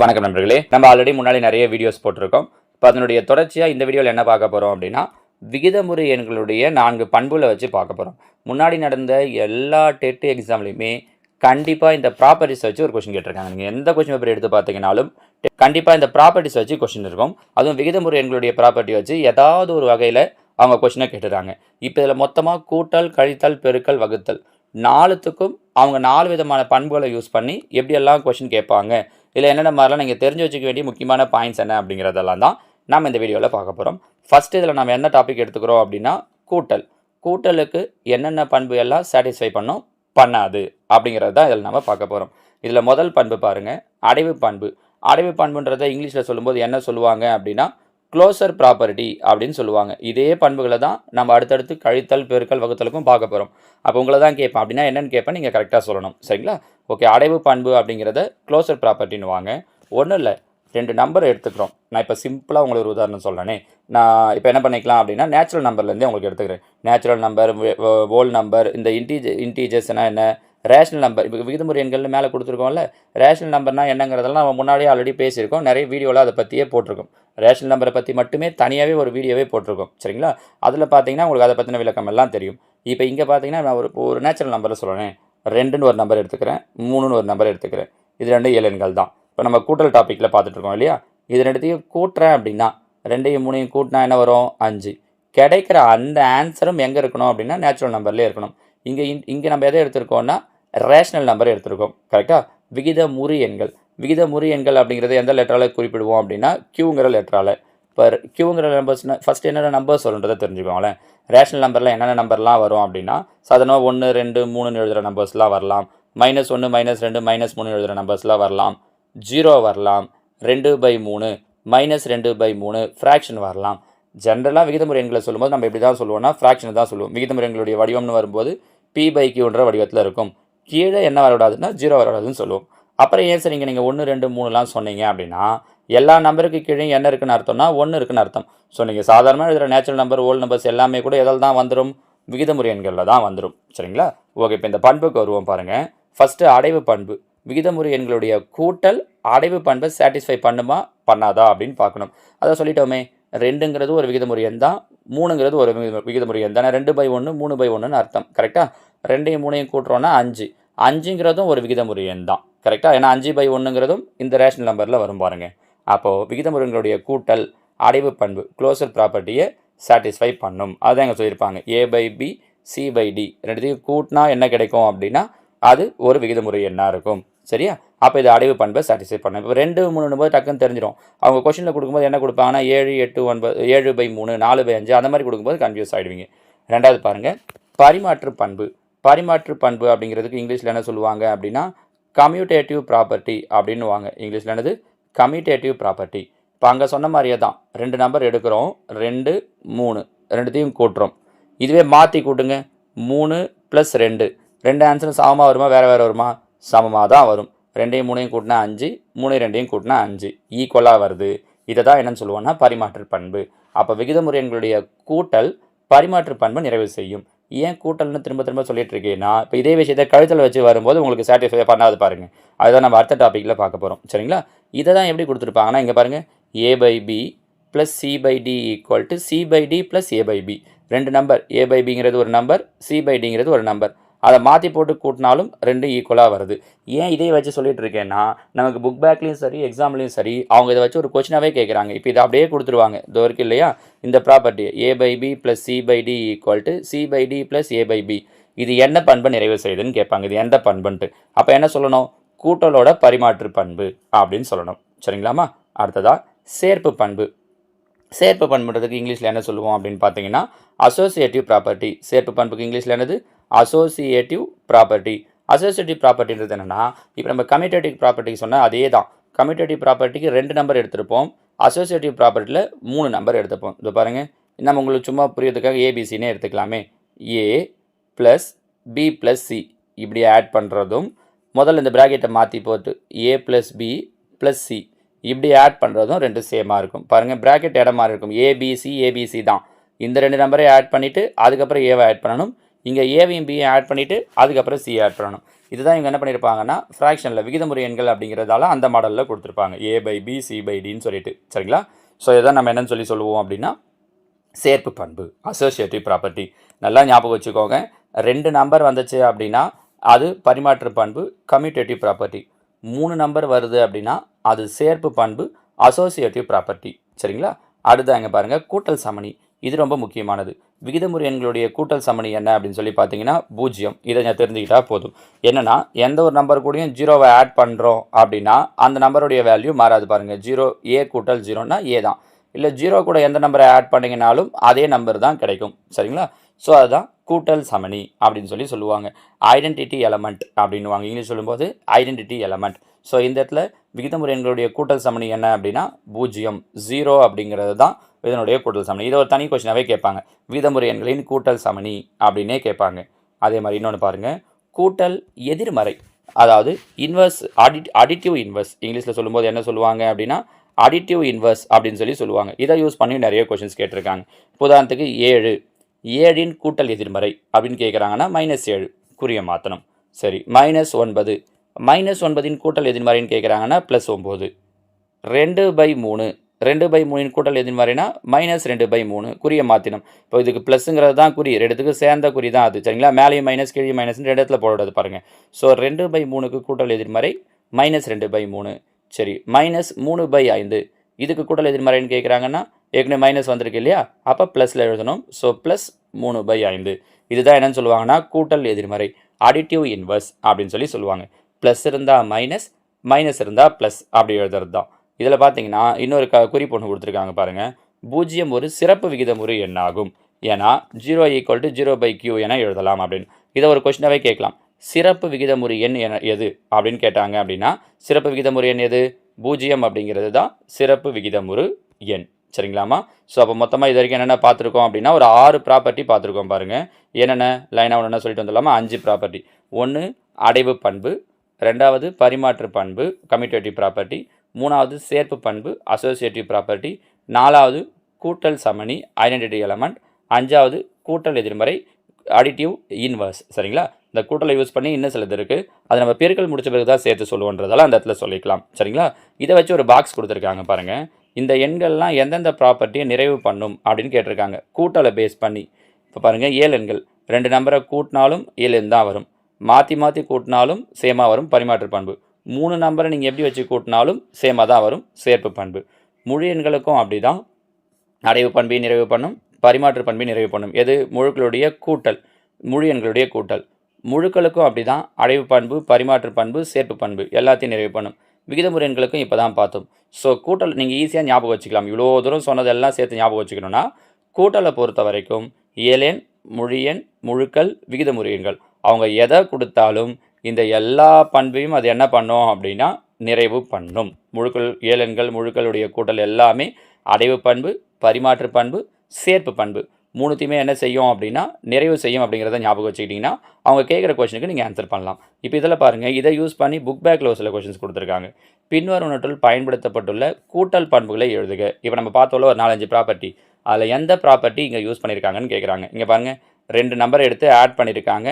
வணக்கம் நண்பர்களே. நம்ம ஆல்ரெடி முன்னாடி நிறைய வீடியோஸ் போட்டிருக்கோம். இப்போ அதனுடைய தொடர்ச்சியாக இந்த வீடியோவில் என்ன பார்க்க போகிறோம் அப்படின்னா விகிதமுறை எண்களுடைய நான்கு பண்புகளை வச்சு பார்க்க போகிறோம் முன்னாடி நடந்த எல்லா டெட் எக்ஸாம்லையுமே கண்டிப்பாக இந்த ப்ராப்பர்ட்டிஸ் வச்சு ஒரு கொஷின் கேட்டிருக்காங்க. நீங்கள் எந்த கொஷின் பேப்பர் எடுத்து பார்த்தீங்கனாலும் கண்டிப்பாக இந்த ப்ராப்பர்ட்டிஸ் வச்சு கொஷின் இருக்கும். அதுவும் விகிதமுறை எண்களுடைய ப்ராப்பர்ட்டி வச்சு ஏதாவது ஒரு வகையில் அவங்க கொஷினை கேட்டுறாங்க இப்போ இதில் மொத்தமாக கூட்டல் கழித்தல் பெருக்கல் வகுத்தல் நாலுத்துக்கும் அவங்க நாலு விதமான பண்புகளை யூஸ் பண்ணி எப்படியெல்லாம் கொஷின் கேட்பாங்க இதில் என்னென்ன மாதிரிலாம் நீங்கள் தெரிஞ்சு வச்சுக்க வேண்டிய முக்கியமான பாயிண்ட்ஸ் என்ன அப்படிங்கிறதெல்லாம் தான் நாம் இந்த வீடியோவில் பார்க்க போகிறோம் ஃபஸ்ட் இதில் நம்ம என்ன டாபிக் எடுத்துக்கிறோம் அப்படின்னா கூட்டல். கூட்டலுக்கு என்னென்ன பண்பு எல்லாம் சாட்டிஸ்ஃபை பண்ணும்? பண்ணாது அப்படிங்கிறது தான் இதில் நம்ம பார்க்க போகிறோம் இதில் முதல் பண்பு பாருங்கள் அடைவு பண்பு. அடைவு பண்புன்றதை இங்கிலீஷில் சொல்லும்போது என்ன சொல்லுவாங்க அப்படின்னா க்ளோசர் ப்ராப்பர்ட்டி அப்படின்னு சொல்லுவாங்க. இதே பண்புகளை தான் நம்ம அடுத்தடுத்து கழித்தல் பெருக்கல் வகுத்தலுக்கும் பார்க்க போகிறோம் அப்போ உங்களை தான் கேட்பேன். அப்படின்னா என்னென்னு கேட்பேன். நீங்கள் கரெக்டாக சொல்லணும். சரிங்களா? ஓகே அடைவு பண்பு அப்படிங்கிறத க்ளோசர் ப்ராப்பர்ட்டின்னு வாங்க. ஒன்றும் இல்லை. ரெண்டு நம்பர் எடுத்துக்கிறோம். நான் இப்போ சிம்பிளாக உங்களுக்கு ஒரு உதாரணம் சொல்கிறேனே நான் இப்போ என்ன பண்ணிக்கலாம் அப்படின்னா நேச்சுரல் நம்பர்லேருந்தே உங்களுக்கு எடுத்துக்கிறேன். நேச்சுரல் நம்பர் ஓல் நம்பர் இந்த இன்டீஜ இன்டீஜர்ஸ்னால் என்ன? ரேஷனல் நம்பர் இப்போ விகிதமுறை எண்கள்னு மேலே கொடுத்துருக்கோம்ல ரேஷனல் நம்பர்னா என்னங்கிறதெல்லாம் நம்ம முன்னாடியே ஆல்ரெடி பேசியிருக்கோம். நிறைய வீடியோவில் அதை பற்றியே போட்டிருக்கோம். ரேஷனல் நம்பரை பற்றி மட்டுமே தனியாகவே ஒரு வீடியோவே போட்டிருக்கோம். சரிங்களா? அதில் பார்த்தீங்கன்னா உங்களுக்கு அதை பற்றின விளக்கம் எல்லாம் தெரியும். இப்போ இங்கே பார்த்தீங்கன்னா நான் ஒரு ஒரு நேச்சுரல் நம்பரில் சொல்கிறேன் ரெண்டுன்னு ஒரு நம்பர் எடுத்துக்கிறேன். மூணுன்னு ஒரு நம்பர் எடுத்துக்கிறேன். இது ரெண்டு எண்கள் தான். இப்போ நம்ம கூட்டல் டாப்பிக்கில் பார்த்துட்ருக்கோம் இல்லையா? இது ரெண்டுத்தையும் கூட்டுறேன் அப்படின்னா ரெண்டையும் மூணையும் கூட்டினா என்ன வரும்? அஞ்சு. கிடைக்கிற அந்த ஆன்சரும் எங்கே இருக்கணும் அப்படின்னா நேச்சுரல் நம்பர்லேயே இருக்கணும். இங்கே இங்கே நம்ம எதை எடுத்திருக்கோம்னா ரேஷனல் நம்பர் எடுத்திருக்கோம். கரெக்டாக விகித முறி எண்கள். விகித முறி எண்கள் அப்படிங்கிறது எந்த லெட்டரால் குறிப்பிடுவோம் அப்படின்னா கியூங்கிற லெட்டரால் இப்போ கியூங்கிற நம்பர்ஸ்னா ஃபஸ்ட் என்னென்ன நம்பர் சொல்கிறத தெரிஞ்சுக்கோங்களேன். ரேஷனல் நம்பரில் என்னென்ன நம்பர்லாம் வரும் அப்படின்னா சாதாரணமாக ஒன்று ரெண்டு மூணுன்னு எழுதுகிற நம்பர்ஸ்லாம் வரலாம். மைனஸ் ஒன்று மைனஸ் ரெண்டு மைனஸ் மூணு எழுதுகிற நம்பர்ஸ்லாம் வரலாம். ஜீரோ வரலாம். ரெண்டு பை மூணு மைனஸ் ரெண்டு பை மூணு ஃப்ராக்ஷன் வரலாம். ஜென்ரலாக விகிதமுறை எண்களை சொல்லும்போது நம்ம எப்படி தான் சொல்லுவோம்னா ஃப்ராக்ஷன் தான் சொல்லுவோம். விகிதமுறை எண்களுடைய வடிவம்னு வரும்போது பி பை கியூன்ற வடிவத்தில் இருக்கும். கீழே என்ன வரக்கூடாதுன்னா ஜீரோ வரக்கூடாதுன்னு சொல்லுவோம். அப்புறம் ஏன் சரிங்க நீங்கள் ஒன்று ரெண்டு மூணுலாம் சொன்னீங்க அப்படின்னா எல்லா நம்பருக்கு கீழே என்ன இருக்குன்னு அர்த்தம்னா ஒன்று இருக்குன்னு அர்த்தம். ஸோ நீங்கள் சாதாரணமாக எழுதுகிற நேச்சுரல் நம்பர் ஓல்டு நம்பர்ஸ் எல்லாமே கூட எதில் தான் வந்துடும் விகிதமுறை எண்களில் தான் வந்துடும் சரிங்களா? ஓகே இப்போ இந்த பண்புக்கு வருவோம் பாருங்கள் ஃபஸ்ட்டு அடைவு பண்பு. விகிதமுறை எண்களுடைய கூட்டல் அடைவு பண்பை சாட்டிஸ்ஃபை பண்ணுமா? பண்ணாதா அப்படின்னு பார்க்கணும். அதை சொல்லிட்டோமே. ரெண்டுங்கிறது ஒரு விகிதமுறை எண் தான். மூணுங்கிறது ஒரு விகித- விகிதமுறை எண் தானே. ரெண்டு பை ஒன்று மூணு பை ஒன்றுன்னு அர்த்தம். கரெக்டாக ரெண்டையும் மூணையும் கூட்டுறோன்னா அஞ்சு. அஞ்சுங்கிறதும் ஒரு விகிதமுறை எண் தான். கரெக்டாக ஏன்னா அஞ்சு பை ஒன்றுங்கிறதும் இந்த ரேஷனல் நம்பரில் வரும் பாருங்கள் அப்போது விகிதமுறைகளுடைய கூட்டல் அடைவு பண்பு க்ளோசர் ப்ராப்பர்ட்டியை சாட்டிஸ்ஃபை பண்ணும். அதுதான் இங்கே சொல்லியிருப்பாங்க. A by B C by D ரெண்டுத்தையும் கூட்டினா என்ன கிடைக்கும் அப்படின்னா அது ஒரு விகிதமுறை எண்ணாக இருக்கும். சரியா? அப்போ இது அடைவு பண்பை சாட்டிஸ்ஃபை பண்ணணும். இப்போ ரெண்டு மூணுன்னு போது டக்குன்னு தெரிஞ்சிடும் அவங்க கொஷனில் கொடுக்கும்போது என்ன கொடுப்பாங்கன்னா ஏழு எட்டு ஒன்பது ஏழு பை மூணு நாலு பை அஞ்சு அந்த மாதிரி கொடுக்கும்போது கன்ஃபியூஸ் ஆகிடுவீங்க ரெண்டாவது பாருங்கள் பரிமாற்று பண்பு. பரிமாற்று பண்பு அப்படிங்கிறதுக்கு இங்கிலீஷில் என்ன சொல்லுவாங்க அப்படின்னா கம்யூட்டேட்டிவ் ப்ராப்பர்ட்டி அப்படின்னு வாங்க இங்கிலீஷில் என்னது? கம்யூட்டேட்டிவ் ப்ராப்பர்ட்டி இப்போ அங்கே சொன்ன மாதிரியே தான். ரெண்டு நம்பர் எடுக்கிறோம். ரெண்டு மூணு. ரெண்டுத்தையும் கூட்டுறோம். இதுவே மாற்றி கூட்டுங்க. மூணு ப்ளஸ் ரெண்டு. ரெண்டு ஆன்சரும் சமமாக வருமா? வேறு வேறு வருமா? சமமாக தான் வரும். ரெண்டையும் மூணையும் கூட்டினா அஞ்சு மூணு ரெண்டையும் கூட்டினா அஞ்சு. ஈக்குவலாக வருது. இதை தான் என்னன்னு சொல்லுவோம்னா பரிமாற்று பண்பு. அப்போ விகிதமுறை எண்களுடைய கூட்டல் பரிமாற்று பண்பை நிறைவு செய்யும். ஏன் கூட்டல்னு திரும்ப திரும்ப சொல்லிட்டு இருக்கேன்னா இப்போ இதே விஷயத்தை கழுத்தில் வச்சு வரும்போது உங்களுக்கு சாட்டிஸ்ஃபை பண்ணாது பாருங்க. அதுதான் நம்ம அடுத்த டாப்பிக்கில் பார்க்க போகிறோம் சரிங்களா? இதை தான் எப்படி கொடுத்துருப்பாங்கன்னா இங்கே பாருங்கள் A by B plus C by D equal to C by D plus A by B ரெண்டு நம்பர் ஏ பை பிங்கிறது ஒரு நம்பர் சி பை டிங்கிறது ஒரு நம்பர் அதை மாற்றி போட்டு கூட்டினாலும் ரெண்டு ஈக்குவலாக வருது. ஏன் இதே வச்சு சொல்லிட்டு இருக்கேன்னா நமக்கு புக் பேக்லேயும் சரி எக்ஸாம்லேயும் சரி அவங்க இதை வச்சு ஒரு கொஸ்டினாகவே கேட்குறாங்க இப்போ இதை அப்படியே கொடுத்துருவாங்க. இது வரைக்கும் இல்லையா? இந்த property A by B plus C by D equal to C by D plus A by B இது என்ன பண்பை நிறைவு செய்யுதுன்னு கேட்பாங்க. இது எந்த பண்புன்ட்டு. அப்போ என்ன சொல்லணும்? கூட்டலோட பரிமாற்று பண்பு அப்படின்னு சொல்லணும். சரிங்களாமா அடுத்ததா சேர்ப்பு பண்பு. சேர்ப்பு பண்புன்றதுக்கு இங்கிலீஷில் என்ன சொல்லுவோம் அப்படின்னு பார்த்தீங்கன்னா அசோசியேட்டிவ் ப்ராப்பர்ட்டி சேர்ப்பு பண்புக்கு இங்கிலீஷில் என்னது? அசோசியேட்டிவ் ப்ராப்பர்ட்டி அசோசியேட்டிவ் ப்ராப்பர்ட்டின்றது என்னென்னா இப்போ நம்ம கமிட்டேட்டிவ் ப்ராப்பர்ட்டி சொன்னால் அதே தான் கமிட்டேட்டிவ் ப்ராப்பர்ட்டிக்கு ரெண்டு நம்பர் எடுத்திருப்போம். அசோசியேட்டிவ் ப்ராப்பர்ட்டியில் மூணு நம்பர் எடுத்துப்போம் இது பாருங்கள் நம்ம உங்களுக்கு சும்மா புரியறதுக்காக ஏபிசினே எடுத்துக்கலாமே. A plus B plus C இப்படி ஆட் பண்ணுறதும் முதல்ல இந்த ப்ராக்கெட்டை மாற்றி போட்டு A plus B plus C இப்படி ஆட் பண்ணுறதும் ரெண்டு சேமாக இருக்கும். பாருங்கள் ப்ராக்கெட் இடம் மாதிரி இருக்கும். ஏபிசி ஏபிசி தான். இந்த ரெண்டு நம்பரை ஆட் பண்ணிவிட்டு அதுக்கப்புறம் ஏவை ஆட் பண்ணணும். இங்கே ஏவையும் பியும் ஆட் பண்ணிவிட்டு அதுக்கப்புறம் சி ஆட் பண்ணணும். இதுதான் இவங்க என்ன பண்ணியிருப்பாங்கன்னா ஃப்ராக்ஷனில் விகிதமுறை எண்கள் அப்படிங்கிறதால அந்த மாடலில் கொடுத்துருப்பாங்க. A by B C by டின்னு சொல்லிட்டு. சரிங்களா? ஸோ இதான் நம்ம என்னன்னு சொல்லி சொல்லுவோம் அப்படின்னா சேர்ப்பு பண்பு அசோசியேட்டிவ் ப்ராப்பர்ட்டி நல்லா ஞாபகம் வச்சுக்கோங்க. ரெண்டு நம்பர் வந்துச்சு அப்படின்னா அது பரிமாற்று பண்பு கம்யூட்டேட்டிவ் ப்ராப்பர்ட்டி மூணு நம்பர் வருது அப்படின்னா அது சேர்ப்பு பண்பு அசோசியேட்டிவ் ப்ராப்பர்ட்டி சரிங்களா? அடுத்து அங்கே பாருங்கள் கூட்டல் சமணி. இது ரொம்ப முக்கியமானது. விகிதமுறை எண்களுடைய கூட்டல் சமணி என்ன அப்படின்னு சொல்லி பார்த்தீங்கன்னா பூஜ்ஜியம். இதை நான் தெரிஞ்சுக்கிட்டா போதும். என்னென்னா எந்த ஒரு நம்பர் கூடயும் ஜீரோவை ஆட் பண்ணுறோம் அப்படின்னா அந்த நம்பருடைய வேல்யூ மாறாது பாருங்கள் ஜீரோ ஏ கூட்டல் ஜீரோனா ஏ தான். இல்லை ஜீரோ கூட எந்த நம்பரை ஆட் பண்ணிங்கனாலும் அதே நம்பர் தான் கிடைக்கும். சரிங்களா? ஸோ அதுதான் கூட்டல் சமணி அப்படின்னு சொல்லி சொல்லுவாங்க. ஐடென்டிட்டி எலமெண்ட் அப்படின்னுவாங்க. இங்கிலீஷ் சொல்லும்போது ஐடென்டிட்டி எலமெண்ட் ஸோ இந்த இடத்துல விகிதமுறை எண்களுடைய கூட்டல் சமணி என்ன அப்படின்னா பூஜ்ஜியம். ஜீரோ அப்படிங்கிறது தான் இதனுடைய கூட்டல் சமணி இதை ஒரு தனி கொஷினாகவே கேட்பாங்க. விதமுறை எண்களின் கூட்டல் சமணி அப்படின்னே கேட்பாங்க. அதே மாதிரி இன்னொன்று பாருங்கள் கூட்டல் எதிர்மறை. அதாவது இன்வர்ஸ் ஆடிட் அடிட்டிவ் இன்வர்ஸ் இங்கிலீஷில் சொல்லும்போது என்ன சொல்லுவாங்க அப்படின்னா அடிட்டிவ் இன்வர்ஸ் அப்படின்னு சொல்லி சொல்லுவாங்க. இதை யூஸ் பண்ணி நிறைய கொஷின்ஸ் கேட்டிருக்காங்க. உதாரணத்துக்கு ஏழு. ஏழின் கூட்டல் எதிர்மறை அப்படின்னு கேட்குறாங்கன்னா மைனஸ் ஏழு. குறிய மாற்றணும் சரி மைனஸ் ஒன்பது. மைனஸ் ஒன்பதின் கூட்டல் எதிர்மறைன்னு கேட்குறாங்கன்னா ப்ளஸ் ஒம்பது ரெண்டு பை மூணு. ரெண்டு பை மூணின் கூட்டல் எதிர்மறைனா மைனஸ் ரெண்டு பை மூணு. குறிய மாற்றினோம் இப்போ இதுக்கு ப்ளஸ்ங்கிறது தான் குறி. ரெண்டுத்துக்கு சேர்ந்த குறி தான் அது. சரிங்களா? மேலேயும் மைனஸ் கீழே மைனஸ் ரெண்டு இடத்துல போடுறது பாருங்கள் ஸோ ரெண்டு பை மூணுக்கு கூட்டல் எதிர்மறை மைனஸ் ரெண்டு பை மூணு. சரி மைனஸ் மூணு பை ஐந்து. இதுக்கு கூட்டல் எதிர்மறைன்னு கேட்குறாங்கன்னா ஏற்கனவே மைனஸ் வந்திருக்கு இல்லையா? அப்போ ப்ளஸில் எழுதணும். ஸோ ப்ளஸ் மூணு பை ஐந்து. இதுதான் என்னென்னு சொல்லுவாங்கன்னா கூட்டல் எதிர்மறை அடிட்டிவ் இன்வர்ஸ் அப்படின்னு சொல்லி சொல்லுவாங்க. ப்ளஸ் இருந்தால் மைனஸ் மைனஸ் இருந்தால் ப்ளஸ் அப்படி எழுதுறது தான் இதில் பார்த்தீங்கன்னா இன்னொரு க குறிப்பு ஒன்று கொடுத்துருக்காங்க பாருங்கள் பூஜ்ஜியம் ஒரு சிறப்பு விகிதமுறை எண்ணாகும். ஏன்னா zero equal to zero by Q என எழுதலாம் அப்படின்னு. இதை ஒரு கொஷினாகவே கேட்கலாம். சிறப்பு விகிதமுறை எண் என எது அப்படின்னு கேட்டாங்க அப்படின்னா சிறப்பு விகிதமுறை எண் எது? பூஜ்ஜியம் அப்படிங்கிறது தான் சிறப்பு விகிதமுறு எண். சரிங்களாமா ஸோ அப்போ மொத்தமாக இது வரைக்கும் என்னென்ன பார்த்துருக்கோம் அப்படின்னா ஒரு ஆறு ப்ராப்பர்ட்டி பார்த்துருக்கோம் பாருங்கள் என்னென்ன? லைனாக ஒன்று சொல்லிட்டு வந்துடலாமா? அஞ்சு ப்ராப்பர்ட்டி ஒன்று அடைவு பண்பு. ரெண்டாவது பரிமாற்று பண்பு. கம்யூட்டேட்டிவ் ப்ராப்பர்ட்டி மூணாவது சேர்ப்பு பண்பு அசோசியேட்டிவ் ப்ராப்பர்ட்டி நாலாவது கூட்டல் சமணி ஐடென்டிட்டி எலமெண்ட் அஞ்சாவது கூட்டல் எதிர்மறை அடிட்டிவ் இன்வர்ஸ் சரிங்களா? இந்த கூட்டலை யூஸ் பண்ணி இன்னும் சிலது இருக்குது அதை நம்ம பெருக்கல் முடிச்ச பிறகு தான் சேர்த்து சொல்லுவோன்றதால அந்த இடத்துல சொல்லிக்கலாம். சரிங்களா? இதை வச்சு ஒரு பாக்ஸ் கொடுத்துருக்காங்க பாருங்கள் இந்த எண்கள்லாம் எந்தெந்த ப்ராப்பர்ட்டியை நிறைவு பண்ணும் அப்படின்னு கேட்டிருக்காங்க. கூட்டலை பேஸ் பண்ணி. இப்போ பாருங்கள் ஏழு எண்கள். ரெண்டு நம்பரை கூட்டினாலும் ஏழு தான் வரும். மாற்றி மாற்றி கூட்டினாலும் சேமாக வரும் பரிமாற்று பண்பு. மூணு நம்பரை நீங்கள் எப்படி வச்சு கூட்டினாலும் சேமாக தான் வரும். சேர்ப்பு பண்பு. முழு எண்களுக்கும் அப்படி தான் அடைவு பண்பை நிறைவு பண்ணும். பரிமாற்று பண்பை நிறைவு பண்ணும். எது? முழுக்களுடைய கூட்டல். முழு எண்களுடைய கூட்டல். முழுக்களுக்கும் அப்படி தான் அடைவு பண்பு பரிமாற்று பண்பு சேர்ப்பு பண்பு எல்லாத்தையும் நிறைவு பண்ணும். விகிதமுறை எண்களுக்கும் இப்போ தான் பார்த்தோம். ஸோ கூட்டல் நீங்கள் ஈஸியாக ஞாபகம் வச்சுக்கலாம். இவ்வளோ தூரம் சொன்னதெல்லாம் சேர்த்து ஞாபகம் வச்சுக்கணும்னா கூட்டலை பொறுத்த வரைக்கும் இயலேன் முழியன் முழுக்கள் விகிதமுறியுங்கள் அவங்க எதை கொடுத்தாலும் இந்த எல்லா பண்பையும் அது என்ன பண்ணும் அப்படின்னா நிறைவு பண்ணும். முழுக்கள் ஏழன்கள் முழுக்களுடைய கூட்டல் எல்லாமே அடைவு பண்பு பரிமாற்று பண்பு சேர்ப்பு பண்பு. மூணுத்தையுமே என்ன செய்யும் அப்படின்னா நிறைவு செய்யும் அப்படிங்கிறத ஞாபகம் வச்சுக்கிட்டிங்கன்னா அவங்க கேட்குற கொஷனுக்கு நீங்கள் ஆன்சர் பண்ணலாம். இப்போ இதில் பாருங்கள் இதை யூஸ் பண்ணி புக் பேக்கில் ஒரு சில கொஷின்ஸ் கொடுத்துருக்காங்க. பின்வரும் நோட்டில் பயன்படுத்தப்பட்டுள்ள கூட்டல் பண்புகளை எழுதுக. இப்போ நம்ம பார்த்தோம்ல ஒரு நாலஞ்சு ப்ராப்பர்ட்டி அதில் எந்த ப்ராப்பர்ட்டி இங்கே யூஸ் பண்ணியிருக்காங்கன்னு கேட்குறாங்க இங்கே பாருங்கள் ரெண்டு நம்பர் எடுத்து ஆட் பண்ணியிருக்காங்க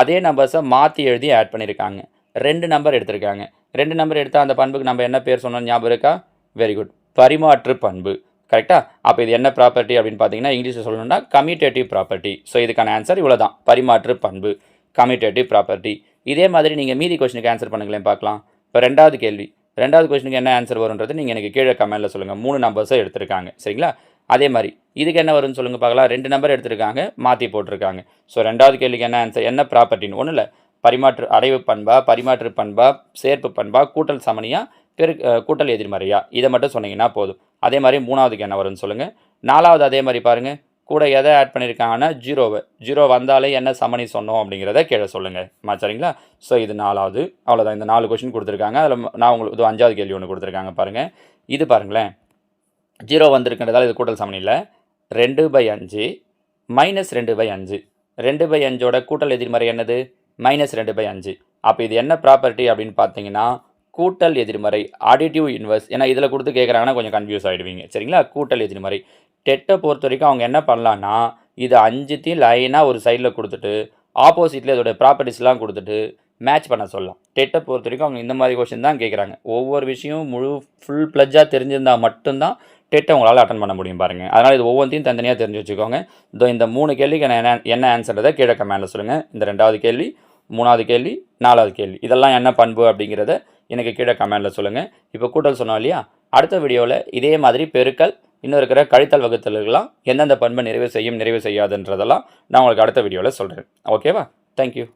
அதே நம்பர்ஸை மாற்றி எழுதி ஆட் பண்ணியிருக்காங்க ரெண்டு நம்பர் எடுத்திருக்காங்க. ரெண்டு நம்பர் எடுத்தால் அந்த பண்புக்கு நம்ம என்ன பேர் சொன்னோம் ஞாபகம் இருக்கா? வெரி குட் பரிமாற்று பண்பு. கரெக்டாக அப்போ இது என்ன ப்ராப்பர்ட்டி அப்படின்னு பார்த்தீங்கன்னா இங்கிலீஷில் சொல்லணும்னா கம்யூட்டேட்டிவ் ப்ராப்பர்ட்டி ஸோ இதுக்கான ஆன்சர் இவ்வளோ தான் பரிமாற்று பண்பு. கம்யூட்டேட்டிவ் ப்ராப்பர்ட்டி இதே மாதிரி நீங்கள் மீதி கொஸ்டினுக்கு ஆன்சர் பண்ணுங்களேன் பார்க்கலாம். இப்போ ரெண்டாவது கேள்வி. ரெண்டாவது கொஸ்டினுக்கு என்ன ஆன்சர் வரும்ன்றது நீங்கள் எனக்கு கீழே கமெண்ட்டில் சொல்லுங்கள் மூணு நம்பர்ஸை எடுத்திருக்காங்க. சரிங்களா? அதே மாதிரி இதுக்கு என்ன வரும்னு சொல்லுங்கள் பார்க்கலாம். ரெண்டு நம்பர் எடுத்திருக்காங்க மாற்றி போட்டிருக்காங்க. ஸோ ரெண்டாவது கேள்விக்கு என்ன ஆன்சர் என்ன ப்ராப்பர்ட்டின்னு ஒன்றும் இல்லை பரிமாற்று அடைவு பண்பா பரிமாற்று பண்பா சேர்ப்பு பண்பா கூட்டல் சமனியா பெரு கூட்டல் எதிர்மறையா? இதை மட்டும் சொன்னீங்கன்னா போதும். அதே மாதிரி மூணாவதுக்கு என்ன வரும்னு சொல்லுங்கள் நாலாவது அதே மாதிரி பாருங்கள் கூட எதை ஆட் பண்ணியிருக்காங்கன்னா ஜீரோவை ஜீரோ வந்தாலே என்ன சமனி சொன்னோம் அப்படிங்கிறத கீழே சொல்லுங்கள் மா சரிங்களா? ஸோ இது நாலாவது. அவ்வளோதான் இந்த நாலு கொஷின் கொடுத்துருக்காங்க. அதில் நான் உங்களுக்கு இது அஞ்சாவது கேள்வி ஒன்று கொடுத்துருக்காங்க பாருங்கள் இது பாருங்களேன். ஜீரோ வந்திருக்கின்றதால் இது கூட்டல் சமனியில் ரெண்டு பை அஞ்சு மைனஸ் ரெண்டு பை அஞ்சு. ரெண்டு பை அஞ்சோட கூட்டல் எதிர்மறை என்னது? மைனஸ் ரெண்டு பை அஞ்சு. அப்போ இது என்ன ப்ராப்பர்ட்டி அப்படின்னு பார்த்தீங்கன்னா கூட்டல் எதிர்மறை ஆடிட்டிவ் இன்வெர்ஸ் ஏன்னா இதில் கொடுத்து கேட்குறாங்கன்னா கொஞ்சம் கன்ஃபியூஸ் ஆகிடுவீங்க சரிங்களா? கூட்டல் எதிர்மறை. டெட்டை பொறுத்த வரைக்கும் அவங்க என்ன பண்ணலான்னா இது அஞ்சுத்தையும் லைனாக ஒரு சைடில் கொடுத்துட்டு ஆப்போசிட்டில் இதோடய ப்ராப்பர்ட்டிஸ்லாம் கொடுத்துட்டு மேட்ச் பண்ண சொல்லலாம். டெட்டை பொறுத்த வரைக்கும் அவங்க இந்த மாதிரி கொஷின் தான் கேட்குறாங்க ஒவ்வொரு விஷயமும் முழு ஃபுல் ப்ளஜ்ஜாக தெரிஞ்சிருந்தால் மட்டும்தான் டெட்டை உங்களால் அட்டன் பண்ண முடியும் பாருங்கள் அதனால் இது ஒவ்வொன்றையும் தனித்தனியாக தெரிஞ்சு வச்சுக்கோங்க. இதோ இந்த மூணு கேள்விக்கு நான் என்ன என்ன ஆன்சர்ன்றதை கீழே கமெண்டில் சொல்லுங்கள் இந்த ரெண்டாவது கேள்வி மூணாவது கேள்வி நாலாவது கேள்வி. இதெல்லாம் என்ன பண்பு அப்படிங்கிறத எனக்கு கீழே கமெண்டில் சொல்லுங்கள் இப்போ கூட்டல் சொன்னோம் இல்லையா? அடுத்த வீடியோவில் இதே மாதிரி பெருக்கல் இன்னும் இருக்கிற கழித்தல் வகுத்தல்கள்லாம் எந்தெந்த பண்பை நிறைவு செய்யும் நிறைவு செய்யாதுன்றதெல்லாம் நான் உங்களுக்கு அடுத்த வீடியோவில் சொல்கிறேன் ஓகேவா? தேங்க்யூ